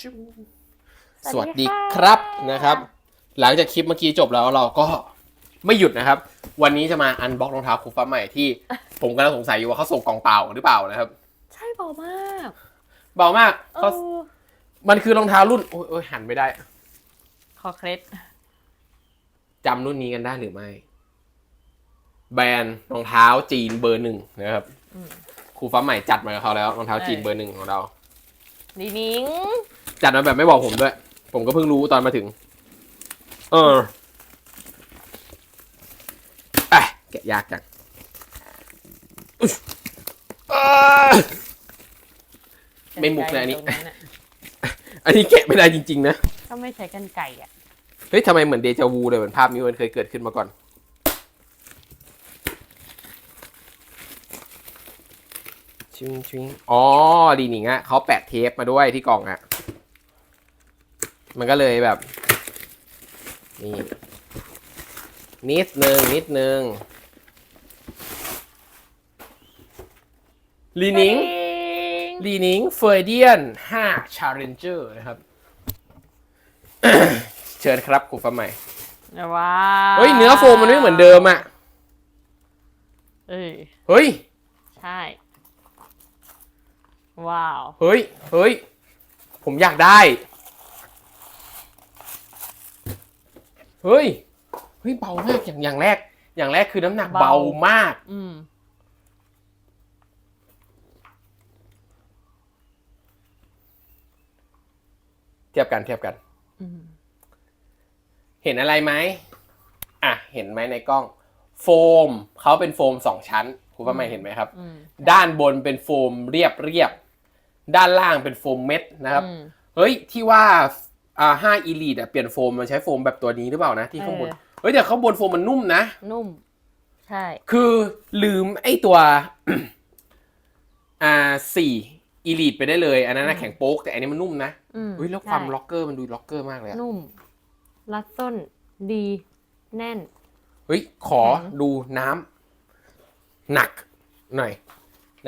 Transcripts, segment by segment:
ชุบสสวัวัสสดีดีค่ะครับนะครับ หลังจากคลิปเมื่อกี้จบแล้วเราก็ไม่หยุดนะครับ วันนี้จะมาอันบ็อกรองเท้าคูฟ้าใหม่ที่ ผมกำลังสงสัยอยู่ว่าเขาส่งกล่องเปล่าหรือเปล่านะครับ ใช่เบามากเบามากเอเขาอมันคือรองเท้ารุ่นโอ้ยโอ้ยหันไม่ได้ขอเคล็ดจำรุ่นนี้กันได้หรือไม่ แบรนด์รองเท้าจีนเบอร์หนึ่งนะครับอืม ครูฟ้าใหม่จัดมากับเขาแล้วรองเท้าจีนเออเบอร์หนึ่งของเรา ดีนิง จัดมาแบบไม่บอกผมด้วย ผมก็เพิ่งรู้ตอนมาถึง เออไปแกะยากจังอุ๊ยเอ้ยไม่มุกเลยอันนี้ตรงะอันนี้แกะไม่ได้จริง ๆ นะ ก็ไม่ใช้กันไก่อะ เฮ้ยทำไมเหมือนเดจาวูเลยเหมือนภาพนี้มันเคยเกิดขึ้นมาก่อน ชิงชิงอ๋อดีหนิงอะเขาแปะเทปมาด้วยที่กล่องอะ มันก็เลยแบบนี่นิดนึงนิดนึงลีหนิงลีหนิงเฟอร์เดียน5 Challenger นะครับ เชิญครับครูฟ้าใหม่ว้าวเฮ้ย เนื้อโฟมมันไม่เหมือนเดิมอะเอ้ยเฮ้ย ใช่ ว้าว เฮ้ย เฮ้ย ผมอยากได้ เฮ้ย เฮ้ยเบามากอย่างอย่างแรก อย่างแรกคือน้ำหนักเบามาก อืม เทียบกันเทียบกัน อืม เห็นอะไรไหมอะ เห็นไหมในกล้อง โฟมเขาเป็นโฟมสองชั้นครูฟ้าใหม่เห็นไหมครับ อืมด้านบนเป็นโฟมเรียบเรียบด้านล่างเป็นโฟมเม็ดนะครับ อืม เฮ้ยที่ว่า อ่าห้าอีลีดอะเปลี่ยนโฟมมันใช้โฟมแบบตัวนี้หรือเปล่านะที่ข้างบน เออ เฮ้ยแต่ข้างบนโฟมมันนุ่มนะ นุ่ม ใช่ คือลืมไอ้ตัว อ่าสี่อีลีดไปได้เลย อันนั้นนะอืม แข็งโป๊กแต่อันนี้มันนุ่มนะอืมเฮ้ยแล้วความใช่ล็อกเกอร์มันดูล็อกเกอร์มากเลยอะนุ่ม รัดส้นดี แน่น เฮ้ยขอแข็ง ดูน้ำหนักหน่อย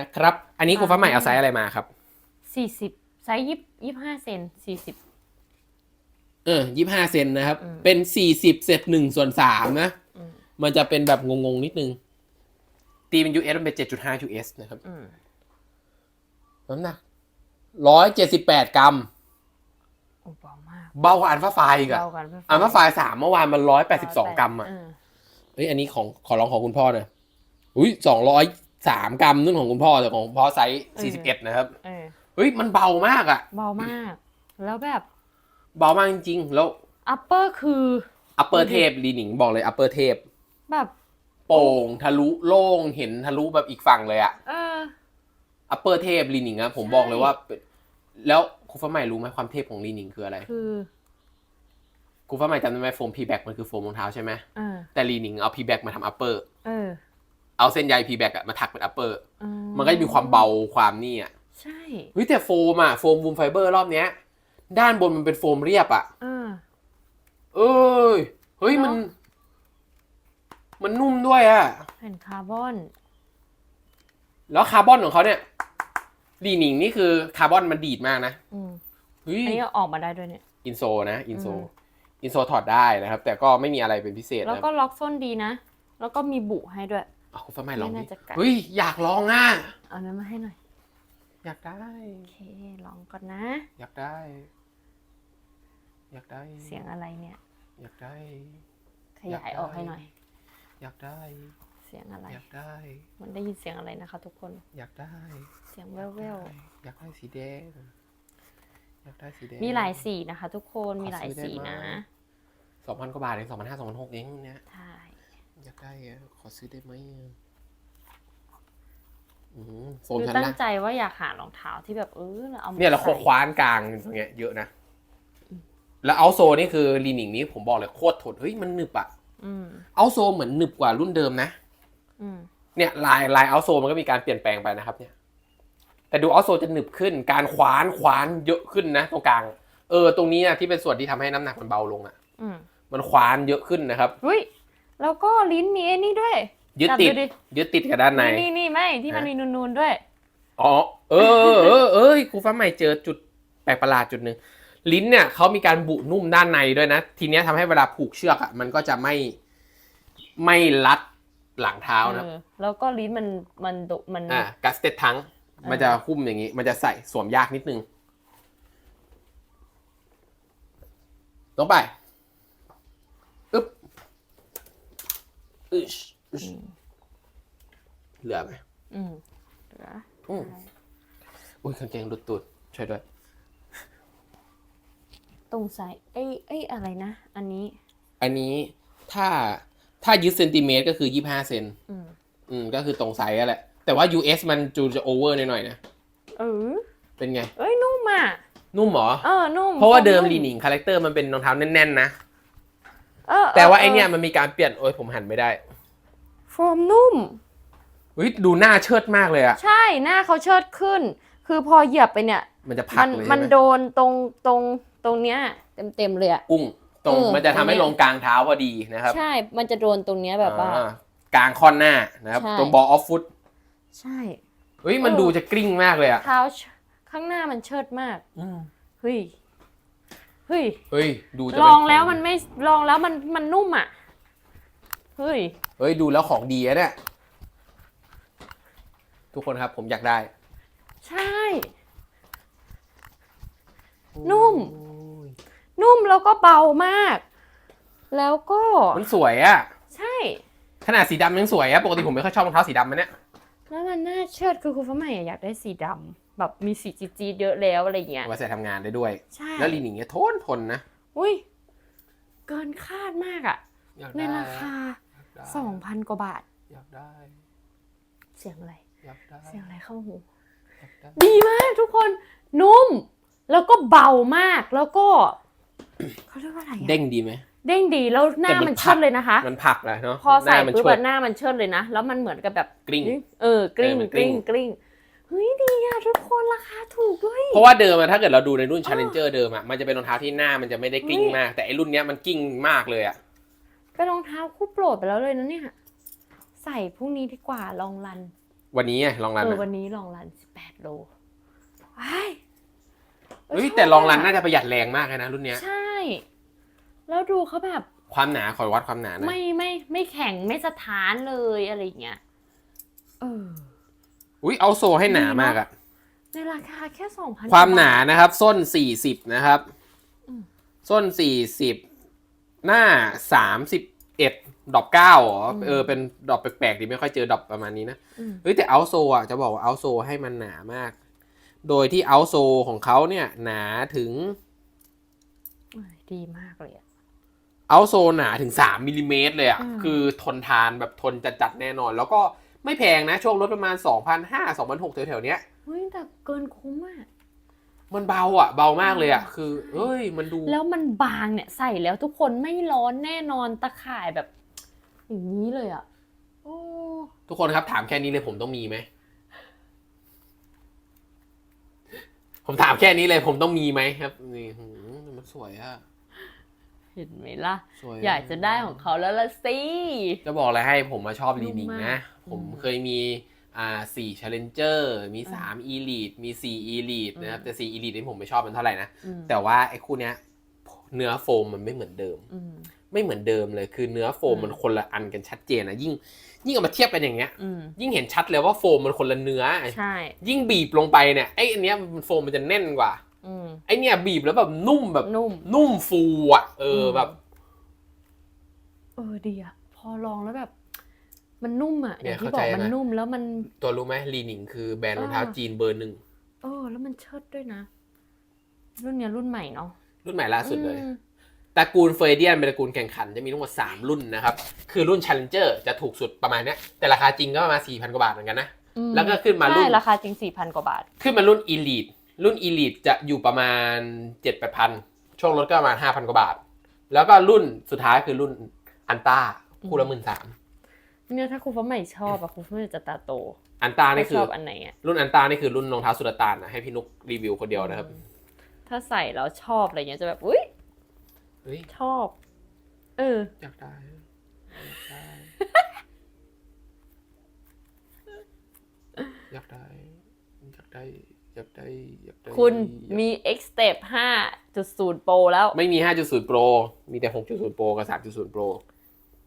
นะครับ อันนี้คุณอ่าฟ้าใหม่เอาไซส์อะไรมาครับ สี่สิบไซส์ยี่ยี่ห้าเซนสี่สิบ เออยี่ห้าเซนนะครับ อืม เป็นสี่สิบเศษหนึ่งส่วนสามนะ อืมมันจะเป็นแบบงงๆนิดนึง ตีเป็น US มันเป็น7.5 US นะครับ อืมน้ำหนักร้อยเจ็ดสิบแปดกรัม โอ้เบามากเบากว่าอันฟ้าไฟอีกอะเบากันอันฟ้าไฟสามเมื่อวานมันร้อยแปดสิบสองกรัมอะเเฮ้ยอันนี้ของขอลองของคุณพ่อหน่อยอุ้ยสองร้อยสามกรัมนู่นของคุณพ่อแต่ของคุณพ่อไซส์สี่สิบเอ็ดนะครับ เออเฮ้ยมันเบามากอะ เบามาก แล้วแบบ เบามากจริงๆ แล้วอัปเปอร์คือ อัปเปอร์เทปลีหนิงบอกเลยอัปเปอร์เทปแบบโป่งทะลุโล่งเห็นทะลุแบบอีกฝั่งเลยอะเออ อัปเปอร์เทปลีหนิงอะผมใช่บอกเลยว่าเป็นแล้วคุณฟ้าใหม่รู้ไหมความเทพของลีหนิงคืออะไรคือคุณฟ้าใหม่จำได้ไหมโฟมพีแบ็กมันคือโฟมรองเท้าใช่ไหมเออแต่ลีหนิงเอาพีแบ็กมาทำอัปเปอร์เออ เอาเส้นใยพีแบ็กอะมาถักเป็นอัปเปอร์อืมันก็จะมีความเบาความนี่อะใช่ เฮ้ยแต่โฟมอะโฟมวูมไฟเบอร์รอบเนี้ย ด้านบนมันเป็นโฟมเรียบอะเออเอ้ย เฮ้ยมัน เนอะ มันนุ่มด้วยอะแผ่นคาร์บอน แล้วคาร์บอนของเขาเนี่ยลีหนิงนี่คือคาร์บอนมันดีดมากนะอืมเฮ้ยอันนี้ก็ออกมาได้ด้วยเนี่ย อินโซนะอินโซอืม อินโซถอดได้นะครับ แต่ก็ไม่มีอะไรเป็นพิเศษแล้วนะก็ล็อกส้นดีนะ แล้วก็มีบุให้ด้วย เอาคุณฟ้าใหม่ลองไม่ดิน่าจะกัด เฮ้ยอยากลองอะ เอานั้นมาให้หน่อย อยากได้ โอเค ลองก่อนนะ อยากได้ อยากได้ เสียงอะไรเนี่ย อยากได้ ขยายออกให้หน่อย อยากได้ เสียงอะไร อยากได้ มันได้ยินเสียงอะไรนะคะ ทุกคน อยากได้ เสียงแววอยากได้สีแดง อยากได้สีแดงๆมีหลายสีนะคะ ทุกคนขอมีหลายซื้อได้สีไหมนะสองพันกว่าบาทเองสองพันห้าสองพันหกเองเนี้ยใช่อยากได้อะขอซื้อได้ไหม อะอืมโซนคือชั้นตั้งละใจว่าอยากหารองเท้าที่แบบเออเราเอามาเนี่ยเราใส่ คว้านกลางตรงเนี้ยเยอะนะ แล้วเอาโซนี่คือลีนิงนี้ผมบอกเลยโคตรทนเฮ้ยมันหนึบอะอืมเอาโซเหมือนหนึบกว่ารุ่นเดิมนะ อืมเนี่ยลายลายเอาโซมันก็มีการเปลี่ยนแปลงไปนะครับเนี่ย แต่ดูเอาโซจะหนึบขึ้น การคว้านคว้านเยอะขึ้นนะ ตรงกลาง เออตรงนี้นะที่เป็นส่วนที่ทำให้น้ำหนักมันเบาลงอะอืมมันคว้านเยอะขึ้นนะครับ อุ้ยแล้วก็ลิ้นมีไอ้นี่ด้วย ยึดติด จับดูดิ ยึดติดกับด้านใน นี่นี่นี่ไม่ที่มันฮะ มีนูนๆด้วย อ๋อ เออ เออ เออเอ้ยครูฟ้าใหม่เจอจุดแปลกประหลาดจุดหนึ่งลิ้นเนี่ยเขามีการบุนุ่มด้านในด้วยนะ ทีเนี้ยทำให้เวลาผูกเชือกอะมันก็จะไม่ไม่รัดหลังเท้านะ เออแล้วก็ลิ้นมันมันดุมัน อ่ากัสเต็ดทั้งมันจะหุ้มอย่างนี้ มันจะใส่สวมยากนิดนึง ลงไป อึ๊บอึชอึช เหลือไหมอืมเหลืออืมอุ้ยกางเกงดุดตูดช่วยด้วย ตรงใส่เอ้ยเอ้ยอะไรนะ อันนี้ อันนี้ถ้าถ้ายึดเซนติเมตรก็คือยี่ห้าเซนอืมอืมก็คือตรงไซส์อะแหละ แต่ว่า US มันจูจะโอเวอร์หน่อยๆนะ เออ เป็นไง เอ้ยนุ่มอะ นุ่มเหรอ เออ นุ่มเพราะว่าเดิมนุ่ลีนิงคาแรคเตอร์มันเป็นรองเท้าแน่นๆนะ เออแต่ว่าไอเนี้ยมันมีการเปลี่ยน โอ้ยผมหันไม่ได้ โฟมนุ่มเฮ้ยดูหน้าเชิดมากเลยอะใช่หน้าเขาเชิดขึ้น คือพอเหยียบไปเนี่ย มันจะพัมักนเลยมันใช่ไหมโดนตรงตรงตรงเนี้ยเต็มเต็มๆเลยอะอุ้งตรงเออมันจะทำให้ตรงเนี้ย ลงกลางเท้าพอดีนะครับใช่ มันจะโดนตรงเนี้ยแบบว่า อ่กลางค่อนหน้านะครับ ใช่ ตรงบอลออฟฟุตใช่ เฮ้ยมันเออ ดูจะกริ้งมากเลยอะเท้าเชข้างหน้ามันเชิดมากเฮ้ยเฮ้ยเฮ้ยดูจะลเป็นองแล้วขมันไม่ลองแล้วมันมันนุ่มอะ เฮ้ย เฮ้ย ดูแล้วของดีอะเนี่ย ทุกคนครับผมอยากได้ ใช่ นุ่ม นุ่มแล้วก็เบามาก แล้วก็ มันสวยอะใช่ ขนาดสีดำยังสวยอะปกติผมไม่ค่อยชอบรองเท้าสีดำมันเนี่ย แล้วมันน่าเชิดคือคุณฟ้าใหม่อะอยากได้สีดำแบบมีสีจีดๆเยอะแล้วอะไรเงี้ยเอาไว้ใส่ทำงานได้ด้วย ใช่ แล้วลีนิงเนี่ยทนทนนะ อุ้ย เกินคาดมากอะ อยากในได้ราคา สองพันกว่าบาท อยากได้ เสียงอะไร อยากได้เสียงอะไรเข้าหู อยากได้ดีมากทุกคน นุ่ม แล้วก็เบามาก แล้วก็ เขาเรียกว่าอะไรอะเด้งดีไหม เด้งดี แล้วหน้าแต่มันมันผัเชิกดเลยนะคะ มันผลักเลยเนาะพอใส่หน้ามันปุ๊บชวอะดหน้ามันเชิดเลยนะ แล้วมันเหมือนกับแบบกลิ้งเออ กลิ้ง เออมันกลิ้งกกลิ้ลิ้ง ง กลิ้ง เฮ้ย ดีอะทุกคน ราคาถูกด้วย เพราะว่าเดิมอะถ้าเกิดเราดูในรุ่น Challenger เดิมอะมันจะเป็นรองเท้าที่หน้ามันจะไม่ได้กลิ้งเฮ้ยมาก แต่ไอรุ่นเนี้ยมันกลิ้งมากเลยอะ เป็นรองเท้าคู่โปรดไปแล้วเลยนะเนี่ย ใส่พรุ่งนี้ดีกว่าลองรัน วันนี้ไงลองรันเอออะวันนี้ลองรัน 18 โลว้ายเฮ้ยชบแต่ลองรันะน่าจะประหยัดแรงมากเลยนะรุ่นเนี้ย ใช่ แล้วดูเขาแบบความหนาขอวัดความหนาหนะไม่ไม่ไม่แข็งไม่สถานเลยอะไรอย่างเงี้ย เออ อุ้ยเอาโซให้หนามากอะในราคาแค่สองพัน ความหนานะครับ ส้น 40 นะครับ อืม ส้น 40 หน้า31ดอกเก้าเหรอเออเป็นดอกแปลกๆดีไม่ค่อยเจอดอกประมาณนี้นะ อืมเฮ้ยแต่เอาโซอะจะบอกว่าเอาโซให้มันหนามาก โดยที่เอาโซของเขาเนี่ยหนาถึงเอ้ยดีมากเลยอะ เอาโซหนาถึง 3มิลลิเมตรเลยอะ อืม คือทนทานแบบทนจัดๆแน่นอน แล้วก็ไม่แพงนะ ช่วงลดประมาณ 2,500 2,600แถวๆเนี้ย เฮ้ยแต่เกินคุ้มอะ มันเบาอะ เบามากเลยอะ คือเอ้ย มันดู แล้วมันบางเนี่ยใส่แล้วทุกคนไม่ร้อนแน่นอนตะข่ายแบบอย่างนี้เลยอะโอ้ทุกคนครับถามแค่นี้เลยผมต้องมีไหม ผมถามแค่นี้เลยผมต้องมีไหมครับ นี่หืมมันสวยอะ เห็นไหมล่ะ สวยอยากจะได้ของเขาแล้วละสิ จะบอกอะไรให้ผมมาชอบนุ่ลีมนิงมากนะอืมผมเคยมี อ่าสี่ challenger มีอ่าสาม elite มีสี่ elite นะครับอืมแต่สี่ elite นี่ผมไม่ชอบมันเท่าไหร่นะอืมแต่ว่าไอ้คู่เนี้ยเนื้อโฟมมันไม่เหมือนเดิมอืมไม่เหมือนเดิมเลยคือเนื้อโฟมอืมมันคนละอันกันชัดเจนนะยิ่งยิ่งเอามาเทียบกันอย่างเงี้ยอืมยิ่งเห็นชัดเลยว่าโฟมมันคนละเนื้อใช่ยิ่งบีบลงไปเนี่ยไอ้อันเนี้ยมันโฟมมันจะแน่นกว่าอืมไอ้เนี่ยบีบแล้วแบบนุ่มแบบนุ่มนุ่มฟูอะเอออมแบบ เออดีอะพอลองแล้วแบบ มันนุ่มอะอเนี่ย่ายงที่เข้าบใจอกมันนะนุ่มแล้วมันตัวรู้ไหมลีนิงคือแบรนด์รองเท้าเออจีนเบอร์หนึ่งเออแล้วมันเชิดด้วยนะ รุ่นเนี้ยรุ่นใหม่เนาะรุ่นใหม่ล่าสุดเลยอืมตระกูลเฟรเดียนเป็นตระกูลแข่งขันจะมีทั้งหมด3รุ่นนะครับ คือรุ่น Challenger จะถูกสุดประมาณเนี้ยแต่ราคาจริงก็ประมาณ4,000 กว่าบาทเหมือนกันนะอืมแล้วก็ขึ้นมารุ่นใช่ราคาจริงสี่พันกว่าบาท ขึ้นมารุ่น Elite รุ่น Elite จะอยู่ประมาณ 7-8,000 ช่วงลดก็ประมาณ 5,000 กว่าบาท แล้วก็รุ่นสุดท้ายคือรุ่นอันต้าคู่ละหมื่นสาม เนี่ยถ้าครูฟ้าใหม่ชอบอะครูฟ้าใหม่จะตาโตอันต้าไม่นี่คืชออบอันไหนอะรุ่นอันต้านี่คือรุ่นรองเท้าสุลต่านนะให้พี่นุกรีวิวคนเดียวนะครับถ้าใส่แล้วชอบอะไรเงี้ยจะแบบอุ้ยเฮ้ยชอบ เออ อยากได้อยากได้ อยากได้ อยากได้อยากได้อยากได้คุณอยากมี X Step 5.0 Pro แล้ว ไม่มี 5.0 Pro มีแต่ 6.0 Pro กับ 3.0 Pro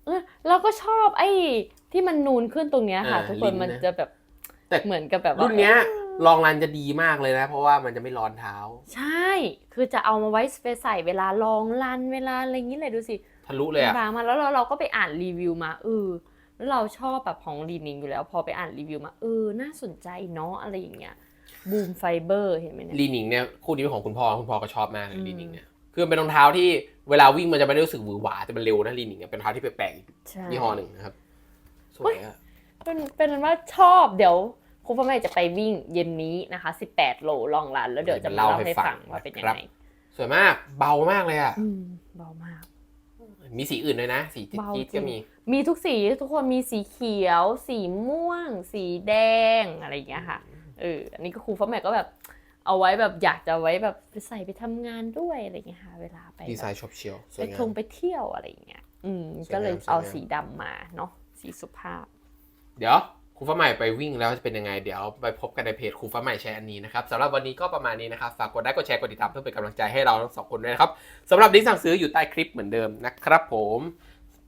เออเราก็ชอบไอ้ที่มันนูนขึ้นตรงเนี้ยค่ะอ่าทุกคนลิ้นนะมันจะแบบแต่เหมือนกับแบบว่ารุ่นเนี้ยลองรันจะดีมากเลยนะ เพราะว่ามันจะไม่ร้อนเท้า ใช่ คือจะเอามาไว้ไปใส่เวลาลองรันเวลาอะไรอย่างนี้เลยดูสิ ทะลุเลยอะ บางมาแล้วเราเราก็ไปอ่านรีวิวมาเออแล้วเราชอบแบบของลีนิงอยู่แล้ว พอไปอ่านรีวิวมาเออน่าสนใจเนาะอะไรอย่างเงี้ยบูมไฟเบอร์เห็นไหมเนี่ย ลีนิงเนี่ยคู่นี้เป็นของคุณพ่อคุณพ่อก็ชอบมากเลยอืม ลีนิงเนี่ย คือมันเป็นรองเท้าที่เวลาวิ่งมันจะไม่ได้รู้สึกหวือหวาแต่มันเร็วนะลีนิงเนี่ยเป็นรองเท้าที่แปลกๆอีกใช่ยี่ห้อหนึ่งนะครับสวยอะเป็นเป็นว่าชอบเดี๋ยวครูพ่อแม่จะไปวิ่งเย็นนี้นะคะ 18 โลลองรันแล้วเดี๋ยวจะมาเล่าให้ฟังว่าเป็นยังไงสวยมากเบามากเลยอะอืมเบามาก มีสีอื่นด้วยนะ สีจี๊เบาดจริๆงก็มี มีทุกสีทุกคนมีสีเขียว สีม่วง สีแดงอะไรอย่างเงี้ยค่ะเอออันนี้ก็ครูพ่อแม่ก็แบบ เอาไว้แบบอยากจะไว้แบบไปใส่ไปทำงานด้วยอะไรอย่างเงี้ยค่ะเวลาไปดีไซแบบน์ชอบเชียวสไปวยงาทงมไปเที่ยวอะไรอย่างเงี้ยอืมสวยงามก็เลยสวยงามเอาสีดำมาเนาะสีสุภาพ เดี๋ยวครูฟ้าใหม่ไปวิ่งแล้วจะเป็นยังไงเดี๋ยวไปพบกันในเพจครูฟ้าใหม่แชร์อันนี้นะครับสำหรับวันนี้ก็ประมาณนี้นะครับฝากกดไลค์กดแชร์กดติดตามเพื่อเป็นกำลังใจให้เราทั้งสองคนด้วยนะครับสำหรับลิงก์สั่งซื้ออยู่ใต้คลิปเหมือนเดิมนะครับ ผม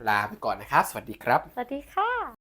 ลาไปก่อนนะครับ สวัสดีครับ สวัสดีค่ะ